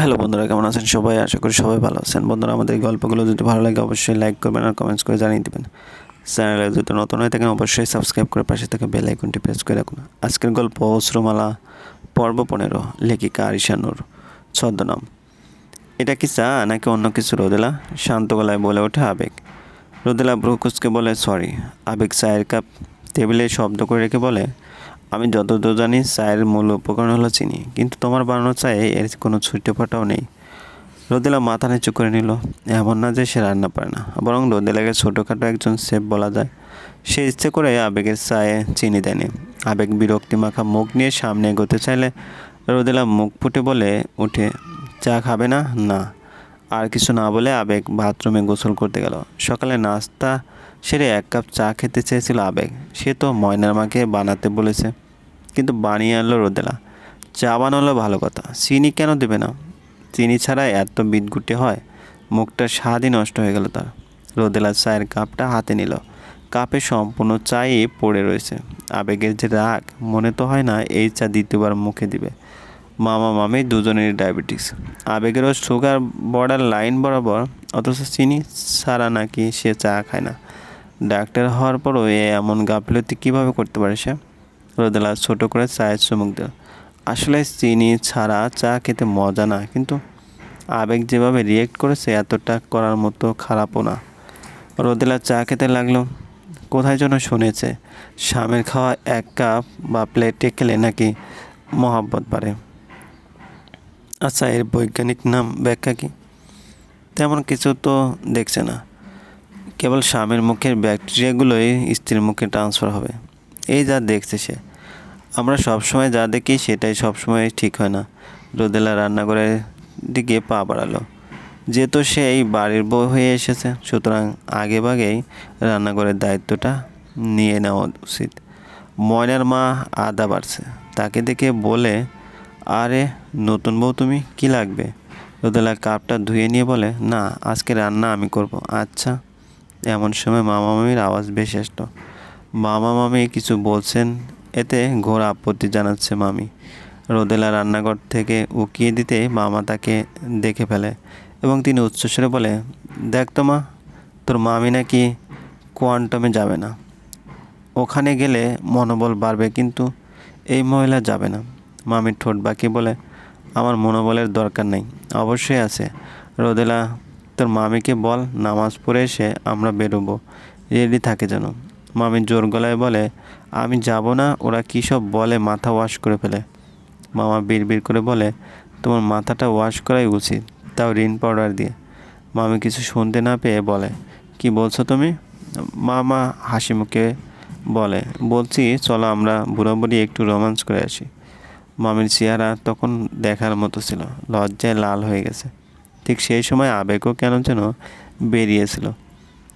Hello বন্ধুরা, কেমন আছেন সবাই? আশা করি সবাই ভালো আছেন। বন্ধুরা, আমাদের গল্পগুলো যদি ভালো লাগে, অবশ্যই লাইক করবেন আর কমেন্টস করে জানিয়ে দেবেন। চ্যানেলে যদি নতুন হয়ে থাকেন, অবশ্যই সাবস্ক্রাইব করে পাশে থেকে বেল আইকনটি প্রেস করে রাখুন। আজকের গল্প অশ্রুমালা, পর্ব পনেরো, লেখিকা আরিশানুর ছদ্মনাম এটা কি চা নাকি অন্য কিছু, রোদেলা? শান্ত গলায় বলে ওঠে আবেগ। রোদেলা ব্রুকুসকে বলে সরি আবেগ চায়ের কাপ টেবিলে শব্দ করে রেখে বলে, আমি যতদূর জানি চায়ের মূল উপকরণ হলো চিনি, কিন্তু তোমার বানানো চায়ে এর কোনো ছুটে ফাটাও নেই। রোদেলা মাথা নিচু করে নিল, এমন না যে সে রান্না পারে না, বরং রোদেলাকে ছোটোখাটো একজন শেফ বলা যায়। সে ইচ্ছে করে আবেগের চায়ে চিনি দেয়নি। আবেগ বিরক্তি মাখা মুখ নিয়ে সামনে এগোতে চাইলে রোদেলা মুখ ফুটে বলে উঠে, চা খাবে না? না। আর কিছু না বলে আবেগ বাথরুমে গোসল করতে গেল। সকালে নাস্তা সেরে এক কাপ চা খেতে চেয়েছিল আবেগ। সে তো ময়নার মাকে বানাতে বলেছে। কিন্তু বানিয়ে আনলো রোদেলা। চা বানালো ভালো কথা। চিনি কেন দেবে না? চিনি ছাড়া এত বিদগুটে হয়। মুখটা স্বাদই নষ্ট হয়ে গেল তার। রোদেলা চায়ের কাপটা হাতে নিল। কাপে সম্পূর্ণ চাই পড়ে রয়েছে। আবেগের যে রাগ, মনে তো হয় না এই চা দ্বিতীয়বার মুখে দিবে। মামা মামি দুজনেরই ডায়াবেটিস। আবেগেরও সুগার বর্ডার লাইন বরাবর অথচ চিনি ছাড়া নাকি সে চা খায় না। ডাক্তার হওয়ার পরও এ এমন গাফিলতি কীভাবে করতে পারে সে? রোদেলা ছোটো করে চায়ের চুমুক দিল। আসলে চিনি ছাড়া চা খেতে মজা না, কিন্তু আবেগ যেভাবে রিয়েক্ট করেছে এতটা করার মতো খারাপও না। রোদেলা চা খেতে লাগল। কোথায় যেন শুনেছে, স্বামীর খাওয়া এক কাপ বা প্লেটে খেলে নাকি মহাব্বত বাড়ে। আচ্ছা এর বৈজ্ঞানিক নাম ব্যাখ্যা কি? তেমন কিছু তো দেখছে না। কেবল স্বামীর মুখের ব্যাকটেরিয়াগুলোই স্ত্রীর মুখে ট্রান্সফার হবে। এই যা দেখছে সে। আমরা সবসময় যা দেখি সেটাই সবসময় ঠিক হয় না। রোদেলা রান্নাঘরের দিকে পা বাড়ালো। যেহেতু সে এই বাড়ির বউ হয়ে এসেছে, সুতরাং আগে ভাগেই রান্নাঘরের দায়িত্বটা নিয়ে নেওয়া উচিত। ময়নার মা আদা বাড়ছে। তাকে দেখে বলে আরে, নতুন বউ তুমি? কি লাগবে? রোদেলা কাপটা ধুয়ে নিয়ে বলে, না, আজকে রান্না আমি করব। আচ্ছা। এমন সময় মামা মামির আওয়াজ ভেসে আসলো। মামা মামি কিছু বলছেন, এতে ঘোর আপত্তি জানাচ্ছে মামি। রোদেলা রান্নাঘর থেকে উকিয়ে দিতে মামা তাকে দেখে ফেলে এবং তিনি উচ্চস্বরে বলে, দেখ তো মা, তোর মামি নাকি কোয়ান্টামে যাবে না। ওখানে গেলে মনোবল বাড়বে, কিন্তু এই মহিলা যাবে না। মামির ঠোঁট বাকি বলে আমার মনোবলের দরকার নেই। অবশ্যই আছে। রোদেলা, তোর মামিকে বল, নামাজ পড়ে এসে আমরা বেরোবো। রেডি থাকে যেন। মামি জোর গলায় বলে, আমি যাব না, ওরা কী সব বলে মাথা ওয়াশ করে ফেলে? মামা বিড় বিড় করে বলে, তোমার মাথাটা ওয়াশ করাই উচিত, তাও রিন পাউডার দিয়ে। মামি কিছু শুনতে না পেয়ে বলে, কি বলছো তুমি? মামা হাসি মুখে বলে, বলছি, চলো আমরা বুড়ো বুড়ি একটু রোমান্স করে আসি। মামির চেহারা তখন দেখার মতো ছিল, লজ্জায় লাল হয়ে গেছে। ঠিক সেই সময় আবেগও কেন যেন বেরিয়েছিল।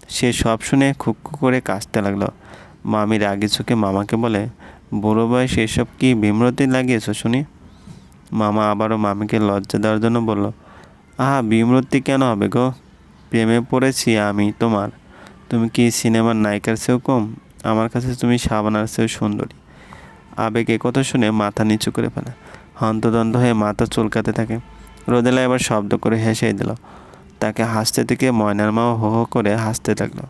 সে সব শুনে খুক্কু করে কাশতে লাগল। মামির আগে চোখে মামাকে বলে, বুড়ো বয়স এসব কি বিমরতি লাগিয়েছো শুনি? মামা আবারও মামিকে লজ্জা দেওয়ার জন্য বলল, আহা, বিমরতি কেন হবে গো? প্রেমে পড়েছি আমি তোমার। তুমি কি সিনেমার নায়িকার চেয়েও কম? আমার কাছে তুমি সাবানার চেয়েও সুন্দরী। আবেগ কথা শুনে মাথা নিচু করে ফেলে। হন্তদন্ত হয়ে মাথা চুলকাতে থাকে। রোদেলা এবার শব্দ করে হেসেই দিল। তাকে হাসতে দেখে ময়নার মাও হো হো করে হাসতে লাগল।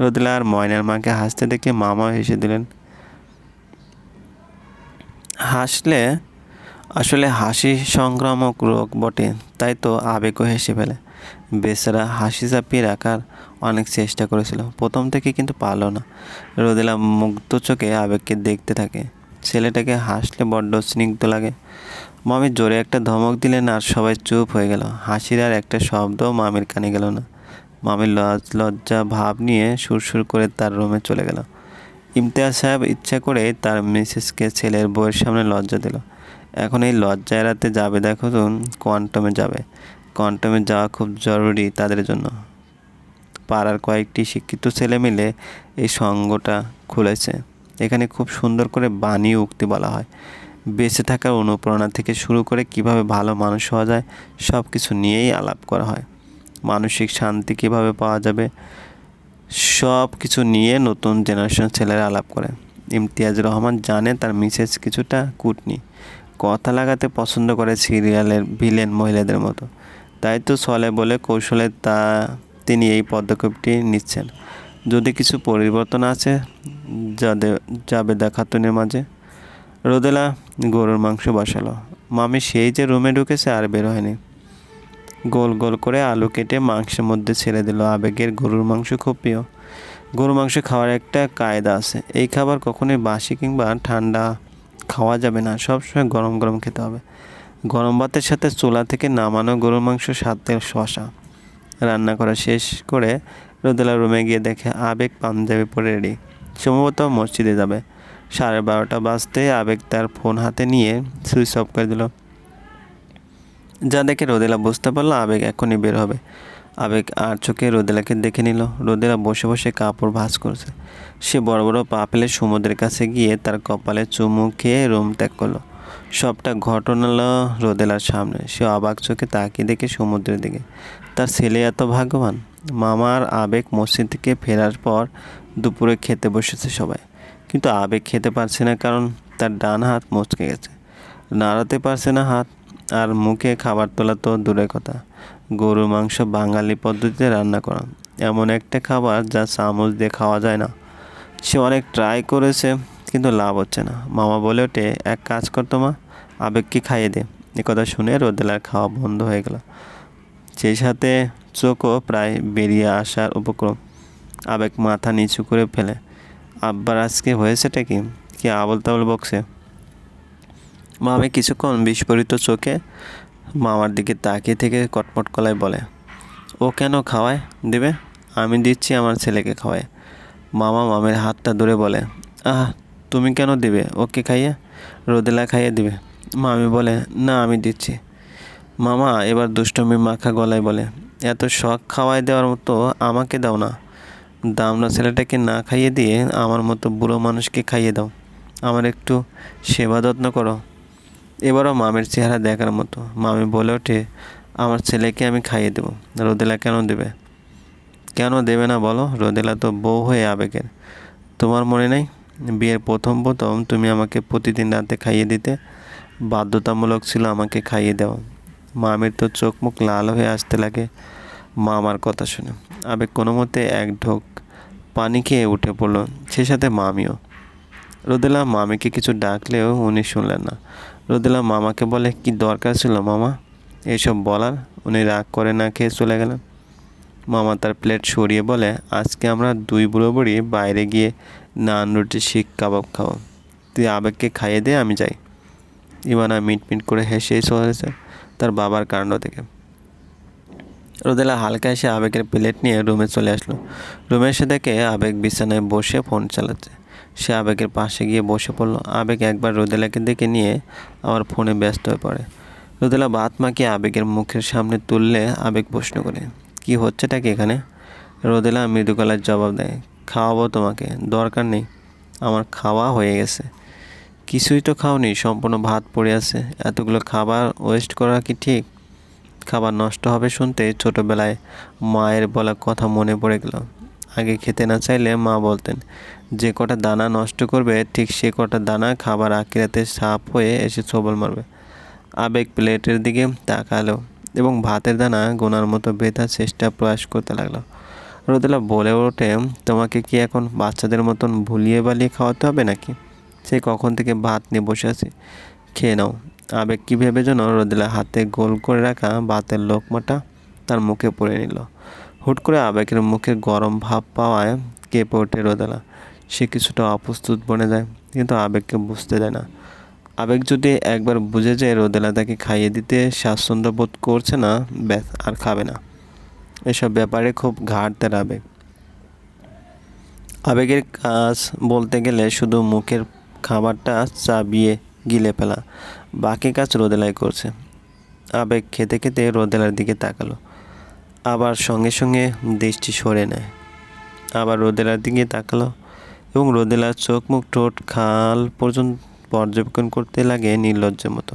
রোদেলা আর ময়নার মাকে হাসতে দেখে মামাও হেসে দিলেন। হাসলে, আসলে হাসি সংক্রামক রোগ বটে, তাই তো আবেগও হেসে ফেলে। বেচারা হাসি চাপিয়ে রাখার অনেক চেষ্টা করেছিল, প্রথম থেকে কিন্তু পারল না। রোদেলা মুগ্ধ চোখে আবেগকে দেখতে থাকে। ছেলেটাকে হাসলে বড্ড স্নিগ্ধ লাগে। মামি জোরে একটা ধমক দিলেন আর সবাই চুপ হয়ে গেল। হাসির আর একটা শব্দ মামির কানে গেল না। মামির লজ, লজ্জা ভাব নিয়ে সুরসুর করে তার রুমে চলে গেল। ইমতিয়াজ সাহেব ইচ্ছা করে তার মিসেসকে ছেলের বউয়ের সামনে লজ্জা দিল। এখন এই লজ্জা এড়াতে যাবে দেখো তো, কোয়ান্টমে যাবে। কোয়ান্টমে যাওয়া খুব জরুরি তাদের জন্য। পাড়ার কয়েকটি শিক্ষিত ছেলে মিলে এই সঙ্গটা খুলেছে। এখানে খুব সুন্দর করে বাণী উক্তি বলা হয়। বেঁচে থাকার অনুপ্রেরণা থেকে শুরু করে কীভাবে ভালো মানুষ হওয়া যায় সব কিছু নিয়েই আলাপ করা হয়। মানসিক শান্তি কীভাবে পাওয়া যাবে সব কিছু নিয়ে নতুন জেনারেশন ছেলেরা আলাপ করে। ইমতিয়াজ রহমান জানে তার মিসেস কিছুটা কুটনি। কথা লাগাতে পছন্দ করে সিরিয়ালের ভিলেন মহিলাদের মতো। তাই তো চলে বলে কৌশলে তা তিনি এই পদক্ষেপটি নিচ্ছেন। যদি কিছু পরিবর্তন আছে যাদের জাবেদা খাতুনের মাঝে? রোদেলা গরুর মাংস বসালো। মামি সেই যে রুমে ঢুকেছে আর বের হয়নি। গোল গোল করে আলু কেটে মাংসের মধ্যে ছেড়ে দিল। আবেগের গরুর মাংস খুব প্রিয়। গরুর মাংস খাওয়ার একটা কায়দা আছে। এই খাবার কখনোই বাসি কিংবা ঠান্ডা খাওয়া যাবে না। সবসময় গরম গরম খেতে হবে। গরম ভাতের সাথে চুলা থেকে নামানো গরুর মাংস সাতের শশা রান্না করা শেষ করে রোদেলা রুমে গিয়ে দেখে আবেগ পাঞ্জাবি পরে রেডি। সম্ভবত মসজিদে যাবে। সাড়ে বারোটা বাজতে আবেগ তার ফোন হাতে নিয়ে সুইচ অফ করে দিল। যা দেখে রোদেলা বুঝতে পারল আবেগ এখনই বের হবে। আবেগ আর চোখে রোদেলাকে দেখে নিল। রোদেলা বসে বসে কাপড় ভাঁজ করছে। সে বড় বড় পা ফেলে সমুদ্রের কাছে গিয়ে তার কপালে চুমু খেয়ে রুম ত্যাগ করল। সবটা ঘটনা হলো রোদেলার সামনে। সে অবাক চোখে তাকিয়ে দেখে সমুদ্রের দিকে। তার ছেলে এত ভাগ্যবান। মামার আবেগ মসজিদ থেকে ফেরার পর দুপুরে খেতে বসেছে সবাই। কিন্তু আবেগ খেতে পারছে না কারণ তার ডান হাত মচকে গেছে। নাড়াতে পারছে না হাত, আর মুখে খাবার তোলা তো দূরের কথা। গরুর মাংস বাঙালি পদ্ধতিতে রান্না করা এমন একটা খাবার যা চামচ দিয়ে খাওয়া যায় না। সে অনেক ট্রাই করেছে, কিন্তু লাভ হচ্ছে না। মামা বলে ওঠে, এক কাজ করতো মা, আবেগকে খাইয়ে দে। এ কথা শুনে রোদেলার খাওয়া বন্ধ হয়ে গেল। সেই সাথে চোখও প্রায় বেরিয়ে আসার উপক্রম। আবেগ মাথা নিচু করে ফেলে। আব্বার আজকে হয়েছেটা কি? কি আবল তাবল বকছে মামি কিছুক্ষণ বিস্ফোরিত চোখে মামার দিকে তাকিয়ে থেকে কটমট কলায় বলে, ও কেন খাওয়ায়? দেবে? আমি দিচ্ছি আমার ছেলেকে খাওয়ায়। মামা মামের হাতটা ধরে বলে, আহ, তুমি কেন দিবে? ওকে খাইয়ে? রোদেলা খাইয়ে দিবে? মামি বলে, না, আমি দিচ্ছি। মামা, এবার দুষ্টমি মাখা গলায় বলে, এত শখ খাওয়াই দেওয়ার মতো আমাকে দাও না। দামনা ছেলেটাকে না খাইয়ে দিয়ে আমার মতো বুড়ো মানুষকে খাইয়ে দাও। আমার একটু সেবা যত্ন করো। এবারও মামের চেহারা দেখার মতো। মামি বলে ওঠে, আমার ছেলেকে আমি খাইয়ে দেবো। রোদেলা কেন দেবে? কেন দেবে না বলো? রোদেলা তো বউ হয়ে আবেগের। তোমার মনে নেই? বিয়ের প্রথম প্রথম তুমি আমাকে প্রতিদিন রাতে খাইয়ে দিতে বাধ্যতামূলক ছিল আমাকে খাইয়ে দেওয়া। মামির তো চোখ মুখ লাল হয়ে আসতে লাগে। মামার কথা শুনে। আবেগ কোনো মতে এক ঢোক পানি খেয়ে উঠে পড়ল, সে সাথে মামিও। রোদেলা মামিকে কিছু ডাকলেও উনি শুনলেন না। রোদেলা মামাকে বলে, কি দরকার ছিল মামা? এসব বলার? উনি রাগ করে না খেয়ে চলে গেলেন। মামা তার প্লেট সরিয়ে বলে, আজকে আমরা দুই বুড়ো বুড়ি বাইরে গিয়ে নান, রুটি, শিখ, কাবাব খাব। তুই আবেগকে খাইয়ে দে, আমি যাই। ইমানা মিট মিট করে হেসেই চলেছে তার বাবার কাণ্ড থেকে। রোদেলা হালকা এসে আবেগের প্লেট নিয়ে রুমে চলে আসলো। রুমে এসে দেখে আবেগ বিছানায় বসে ফোন চালাচ্ছে। সে আবেগের পাশে গিয়ে বসে পড়ল। আবেগ একবার রোদেলাকে দেখে নিয়ে আবার ফোনে ব্যস্ত হয়ে পড়ে। রোদেলা বাত মাখিয়ে আবেগের মুখের সামনে তুললে আবেগ প্রশ্ন করে, কি হচ্ছেটা কি এখানে? রোদেলা মৃদু গলার জবাব দেয়, খাওয়াবো তোমাকে, দরকার নেই। আমার খাওয়া হয়ে গেছে। কিছুই তো খাওনি, সম্পূর্ণ ভাত পড়ে আছে। এতগুলো খাবার ওয়েস্ট করা কি ঠিক? খাবার নষ্ট হবে শুনতে ছোটোবেলায় মায়ের বলা কথা মনে পড়ে গেল। আগে খেতে না চাইলে মা বলতেন, যে কটা দানা নষ্ট করবে, ঠিক সে কটা দানা খাবার আকিরাতে সাপ হয়ে এসে ছবল মারবে। আবেগ প্লেটের দিকে তাকালো এবং ভাতের দানা গোনার মতো বেতার চেষ্টা প্রয়াস করতে লাগল। রোদেলা বলে ওঠে, তোমাকে কি এখন বাচ্চাদের মতন ভুলিয়ে বালিয়ে খাওয়াতে হবে নাকি? সে কখন থেকে ভাত নিয়ে বসে আছে? খেয়ে নাও। আবেগ কী ভেবে যেন রোদেলা হাতে গোল করে রাখা ভাতের লোকমাটা তার মুখে পড়ে নিল। হুট করে আবেগের মুখে গরম ভাব পাওয়ায় কেঁপে ওঠে রোদেলা। সে কিছুটা অপ্রস্তুত বনে যায়, কিন্তু আবেগকে বুঝতে দেয় না। আবেগ যদি একবার বুঝে যায়, রোদেলা তাকে খাইয়ে দিতে স্বাচ্ছন্দ্য বোধ করছে না, ব্যাস, আর খাবে না। এসব ব্যাপারে খুব ঘাট তার আবেগ। আবেগের কাজ বলতে গেলে শুধু মুখের খাবারটা চাবিয়ে গিলে ফেলা। বাকি কাজ রোদেলাই করছে। আবেগ খেতে খেতে রোদেলার দিকে তাকালো। আবার সঙ্গে সঙ্গে দৃষ্টি সরে নেয়। আবার রোদেলার দিকে তাকালো এবং রোদেলার চোখ মুখ ঠোঁট খাল পর্যন্ত পর্যবেক্ষণ করতে লাগে নির্লজ্জের মতো।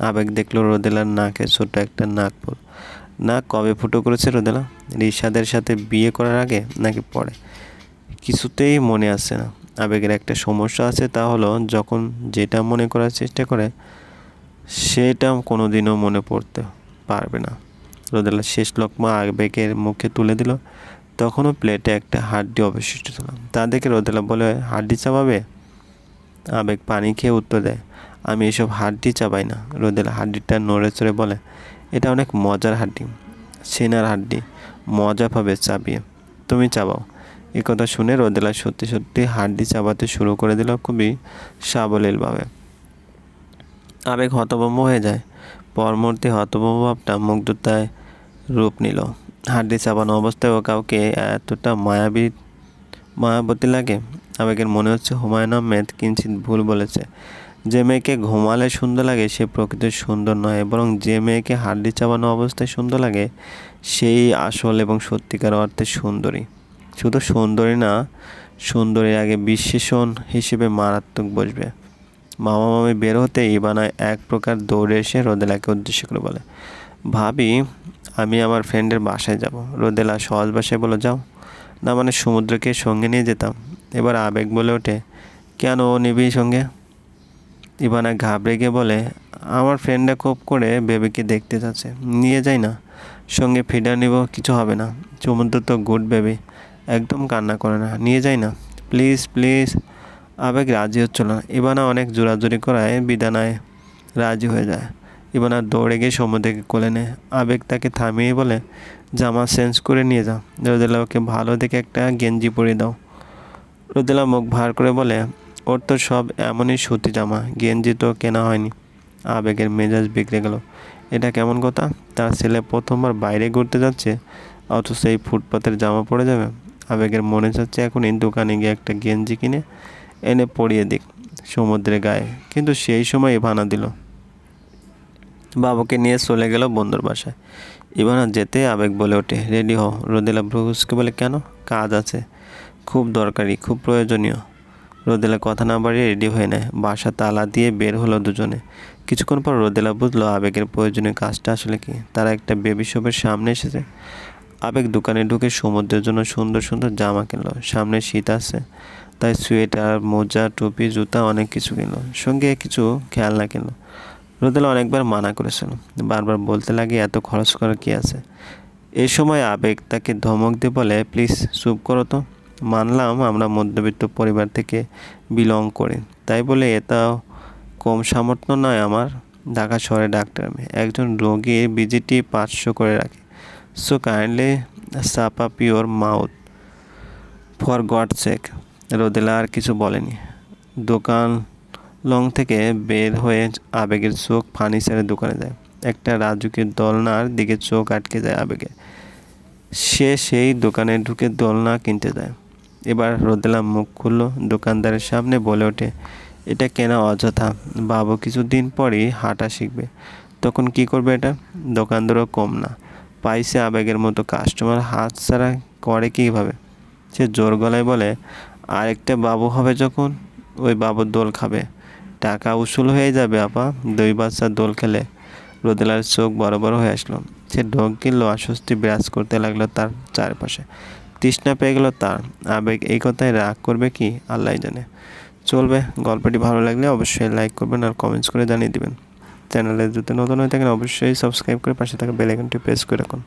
আবেগ দেখল রোদেলার নাকে ছোট একটা নাক ফুল নাক কবে ফুটো করেছে রোদেলা? রিশাদের সাথে বিয়ে করার আগে নাকি পরে? কিছুতেই মনে আসছে না। আবেগের একটা সমস্যা আছে, তা হলো যখন যেটা মনে করার চেষ্টা করে, সেটা কোনো দিনও মনে পড়তে পারবে না। রোদেলা শেষ লোকমা আবেগের মুখে তুলে দিল, তখনও প্লেটে একটা হাড্ডি অবশিষ্ট ছিল। তা দেখে রোদেলা বলে, হাড্ডি চাবাবে? আবেগ পানি খেয়ে উত্তর দেয়, আমি এসব হাড্ডি চাবাই না। রোদেলা হাড্ডিটা নড়ে চড়ে বলে, এটা অনেক মজার হাড্ডি, সেনার হাড্ডি, মজা পাবে চাবিয়ে। তুমি চাবাও। এ কথা শুনে রোদেলা সত্যি সত্যি হাড্ডি চাবাতে শুরু করে দিল খুবই সাবলীলভাবে। আবেগ হতভম্ব হয়ে যায়। পরমূর্তি হতভম্ব ভাবটা মুগ্ধতায় রূপ নিল। হাড্ডি অবস্থায় ও কাউকে এতটা মায়াবী, মায়াবতী লাগে। আবেগের মনে হচ্ছে হুমায়ুন আহমেদ কিঞ্চিত ভুল বলেছে। যে মেয়েকে ঘুমালে সুন্দর লাগে, সে প্রকৃত সুন্দর নয়। বরং যে মেয়েকে হাড্ডি চাবানো অবস্থায় সুন্দর লাগে, সেই আসল এবং সত্যিকার অর্থে সুন্দরী। শুধু সুন্দরী না, সুন্দরীর আগে বিশেষণ হিসেবে মারাত্মক বসবে। মামা মামি বের হতে ইবানা এক প্রকার দৌড়ে এসে রোদেলাকে উদ্দেশ্য করে বলে, ভাবি, আমি আমার ফ্রেন্ডের বাসায় যাব। রোদেলা সহজ বাসায় বলে, যাও। না মানে সমুদ্রকে সঙ্গে নিয়ে যেতাম। এবার আবেগ বলে ওঠে, কেন ও নিবি সঙ্গে? ইবানা ঘাবড়ে গিয়ে বলে, আমার ফ্রেন্ডরা খুব করে বেবিকে দেখতে যাচ্ছে। নিয়ে যাই না। সঙ্গে ফিডার নিব, কিছু হবে না। সমুদ্র তো গুড বেবি। একদম কান্না করে না। নিয়ে যাই না। Please please. আবেগ রাজি হচ্ছিল না। ইবানা অনেক জোরাজুরি করায় বিদানায় রাজি হয়ে যায়। ইবানা দৌড়ে গিয়ে সমুদ্রকে কোলে নেয়। আবেগ তাকে থামিয়ে বলে, জামা চেঞ্জ করে নিয়ে যাও রোদেলা ওকে ভালো দেখে একটা গেঞ্জি পরিয়ে দাও। রোদেলা মুখ ভার করে বলে, ওর তো সব এমনই সুতি জামা। গেঞ্জি তো কেনা হয়নি। আবেগের মেজাজ বিগড়ে গেল। এটা কেমন কথা? তার ছেলে প্রথমবার বাইরে ঘুরতে যাচ্ছে, অথচ এই ফুটপাতের জামা পড়ে যাবে? আবেগের মনে যাচ্ছে এখনই দোকানে গিয়ে একটা গেঞ্জি কিনে এনে পরিয়ে দিক সমুদ্রে গায়ে। কিন্তু সেই সময় ইভানা দিল, বাবুকে নিয়ে চলে গেল বন্ধুর বাসায়। ইভানা যেতে আবেগ বলে ওঠে, রেডি হও। রোদেলা ব্রুহুসকে বলে, কেন? কাজ আছে। খুব দরকারি, খুব প্রয়োজনীয়। রোদেলা কথা না বাড়িয়ে রেডি হয়ে নেয়, বাসা তালা দিয়ে বের হলো দুজনে। কিছুক্ষণ পর রোদেলা বুঝলো আবেগের প্রয়োজনীয় কাজটা আসলে কি। তারা একটা বেবি শপের সামনে এসেছে। আবেগ দোকানে ঢুকে সমুদ্রের জন্য সুন্দর সুন্দর জামা কিনলো। সামনে শীত আছে, তাই সোয়েটার, মোজা, টুপি, জুতা, অনেক কিছু কিনলো। সঙ্গে কিছু খেয়াল না কিনলো। রোদেলা অনেকবার মানা করেছিল। বারবার বলতে লাগে, এত খরচ করার কি আছে? এ সময় আবেগ তাকে ধমক দিয়ে বলে, প্লিজ, চুপ করো তো। মানলাম আমরা মধ্যবিত্ত পরিবার থেকে বিলং করি। তাই বলে এটাও কম সামর্থ্য নয় আমার। ঢাকা শহরে ডাক্তার আমি। একজন রোগীর বিজিটি পাঁচশো করে রাখি। So kindly সাপা pure mouth for God sake Rodela আর কিছু বলেনি। দোকান লং থেকে বের হয়ে আবেগের চোখ ফার্নিচারের দোকানে যায়। একটা রাজুকের দোলনার দিকে চোখ আটকে যায় আবেগে। সে সেই দোকানে ঢুকে দোলনা কিনতে যায়। এবার রোদেলা মুখ খুললো দোকানদারের সামনে বলে ওঠে, এটা কেনা অযথা। বাবু কিছুদিন পরেই হাঁটা শিখবে। তখন কি করবে এটা? দোকানদারও কম না। পাইছে আবেগের মতো কাস্টমার হাত ছাড়া করে কীভাবে? সে জোর গলায় বলে, আরেকটা বাবু হবে যখন, ওই বাবুর দোল খাবে। টাকা উসুল হয়ে যাবে, আপা। দুই বাচ্চা দোল খেলে। রোদেলার চোখ বড় বড় হয়ে আসলো। সে ঢোক গেল অস্বস্তি বিরাজ করতে লাগল তার চারপাশে। তৃষ্ণা পেয়ে গেল তার। আবেগ এই কথায় রাগ করবে কি? আল্লাহ জানে। চলবে। গল্পটি ভালো লাগলে অবশ্যই লাইক করবেন আর কমেন্টস করে জানিয়ে দিবেন। চ্যানেলে যদি নতুন হয়ে থাকেন, অবশ্যই সাবস্ক্রাইব করে পাশে থাকা বেল আইকনটি প্রেস করে রাখুন।